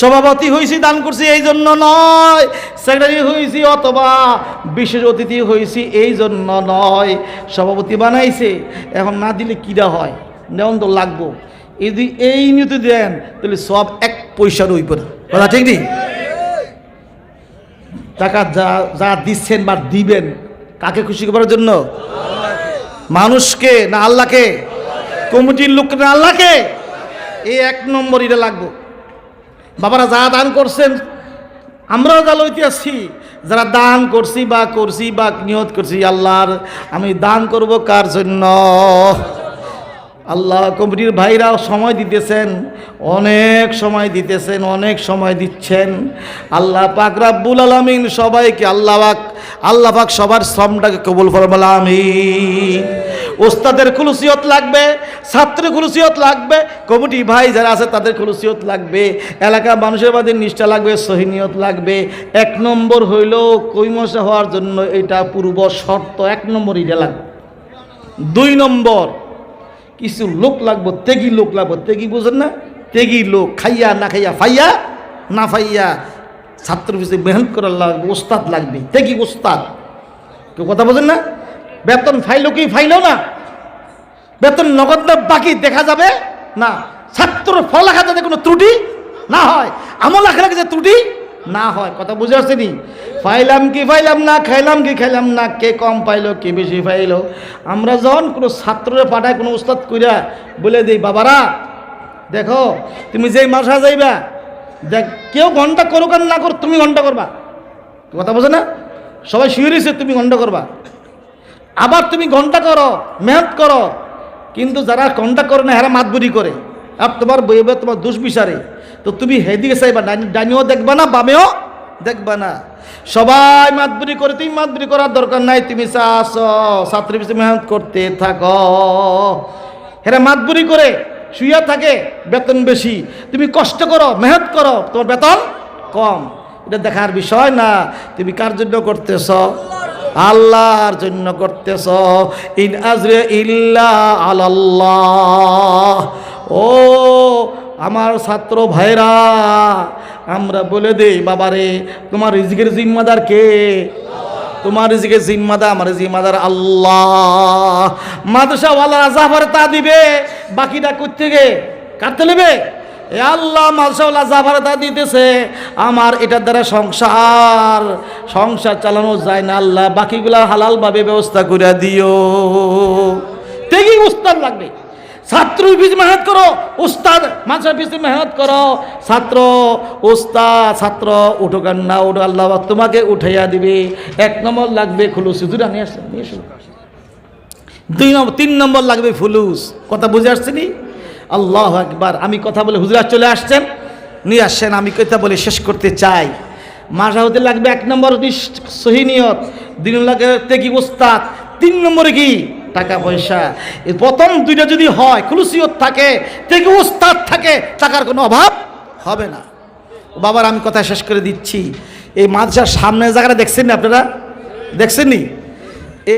সভাপতি হয়েছি দান করছি এই জন্য নয়, সেক্রেটারি হয়েছি অথবা বিশেষ অতিথি হয়েছি এই জন্য নয়, সভাপতি বানাইছে, এখন না দিলে কীরা হয়? নেওয়ান তো লাগবো। যদি এই নিয়তে দেন, তাহলে সব এক পয়সা রইব না। কথা ঠিক নেই? টাকা যা যা দিচ্ছেন বা দিবেন, কাকে খুশি করার জন্য? মানুষকে না আল্লাহকে? কমিটির লোককে না আল্লাহকে? এই এক নম্বর এটা লাগবো। বাবারা যা দান করছেন, আমরাও যা লইতে আসছি যারা দান করছি বা করছি বা নিয়ত করছি, আল্লাহর আমি দান করব কার জন্য? আল্লাহ কমিটির ভাইরাও সময় দিতেছেন, অনেক সময় দিতেছেন, অনেক সময় দিচ্ছেন। আল্লাহ পাক রাব্বুল আলামিন সবাইকে আল্লাহ পাক আল্লাহ পাক সবার শ্রমটাকে কবুল ফরমাল, আমিন। ওস্তাদের খুলুসিয়ত লাগবে ছাত্র খুলুসিয়ত লাগবে, কমিটি ভাই যারা আছে তাদের খুলুসিয়ত লাগবে, এলাকার মানুষের বাদে নিষ্ঠা লাগবে, সহিনিয়ত লাগবে। এক নম্বর হইল কৈমসা হওয়ার জন্য এটা পূর্ব শর্ত, এক নম্বর এটা লাগবে। দুই নম্বর, কিছু লোক লাগবো, তেগি লোক লাগবো, তেগি বুঝেন না? তেগি লোক, খাইয়া, না খাইয়া, ফাইয়া, না ফাইয়া ছাত্র পিছিয়ে মেহনত করার লাগবে, ওস্তাদ লাগবে, তেগি ওস্তাদ। কেউ কথা বোঝেন না? বেতন ফাইলো কি ফাইলো না? বেতন নগদ বাকি দেখা যাবে? না। ছাত্র ফলাখা যাতে কোনো ত্রুটি না হয়, আমল আখড়া যে ত্রুটি না হয়, কথা বুঝে আসছেনি ফাইলাম কি ফাইলাম না, খাইলাম কি খাইলাম না, কে কম পাইলো, কে বেশি পাইলো? আমরা যখন কোনো ছাত্ররে পাঠায়, কোনো উস্তাদ কইরা বলে দিই, বাবারা, দেখো, তুমি যেই মাসা যাইবা, দেখ, কেউ ঘণ্টা করুক আর না করো তুমি ঘণ্টা করবা। কথা বোঝে না? সবাই শুয়ে তুমি ঘণ্টা করবা। আবার তুমি ঘণ্টা করো, মেহনত করো। কিন্তু যারা ঘণ্টা করে না, হেরা মাতবুরি করে। আর তোমার বইবে তোমার দুষ বিচারে। তো তুমি হেদিকে চাইবা ডাইনিও দেখবা না, বামেও দেখবা না। সবাই মাতবুরি করে, তুমি মাতবুরি করার দরকার নাই। তুমি চাষ ছাত্রী পিছিয়ে মেহনত করতে থাকো। হেরা মাতবুরি করে, শুইয়া থাকে, বেতন বেশি। তুমি কষ্ট করো, মেহনত করো, তোমার বেতন কম। এটা দেখার বিষয় না। তুমি কার জন্য করতেছ? আল্লাহর জন্য করতেছ। ইন আজরে ইল্লা আল্লাহ ও আমার ছাত্র ভাইরা, আমরা বলে দেই, বাবারে, তোমার রিজিকের জিম্মাদার কে? তোমার রিজিকে জিম্মাদার, আমার জিম্মাদার আল্লাহ। মাদ্রাসাওয়ালারা জাফর তা দিবে, বাকিটা করতে গে কাটতে নেবে? আল্লাহ মাদ্রাসাওয়ালা জাফর তা দিতেছে, আমার এটার দ্বারা সংসার সংসার চালানো যায় না আল্লাহ, বাকিগুলা হালালভাবে ব্যবস্থা করে দিও। তেগি উস্তাদ লাগবে। ছাত্র পিছিয়ে মেহনত করো, উস্তাদ মাদ্রাসা পিছিয়ে মেহনত করো। ছাত্র, উস্তাদ, ছাত্র, উঠো কান না উঠো আল্লাহ, তোমাকে উঠাইয়া দিবে। এক নম্বর লাগবে খুলুস। হুজুরা নিয়ে আসেন নিয়ে আসুন দুই নম্বর, তিন নম্বর লাগবে ফুলুস। কথা বুঝে আসছেনি আল্লাহ একবার আমি কথা বলে হুজুরা চলে আসছেন? নিয়ে আসছেন, আমি কথা বলে শেষ করতে চাই। মাসা হতে লাগবে এক নম্বর সহিনিয়ত নম্বর লাগে তেকি উস্তাদ। তিন নম্বরে কি? টাকা পয়সা। প্রথম দুইটা যদি হয় খুলুসিয়ত থাকে তেকি উস্তাদ থাকে, টাকার কোনো অভাব হবে না। বাবার আমি কথা শেষ করে দিচ্ছি। এই মাদ্রাসার সামনের জায়গাটা দেখছেন না আপনারা? দেখছেন নি?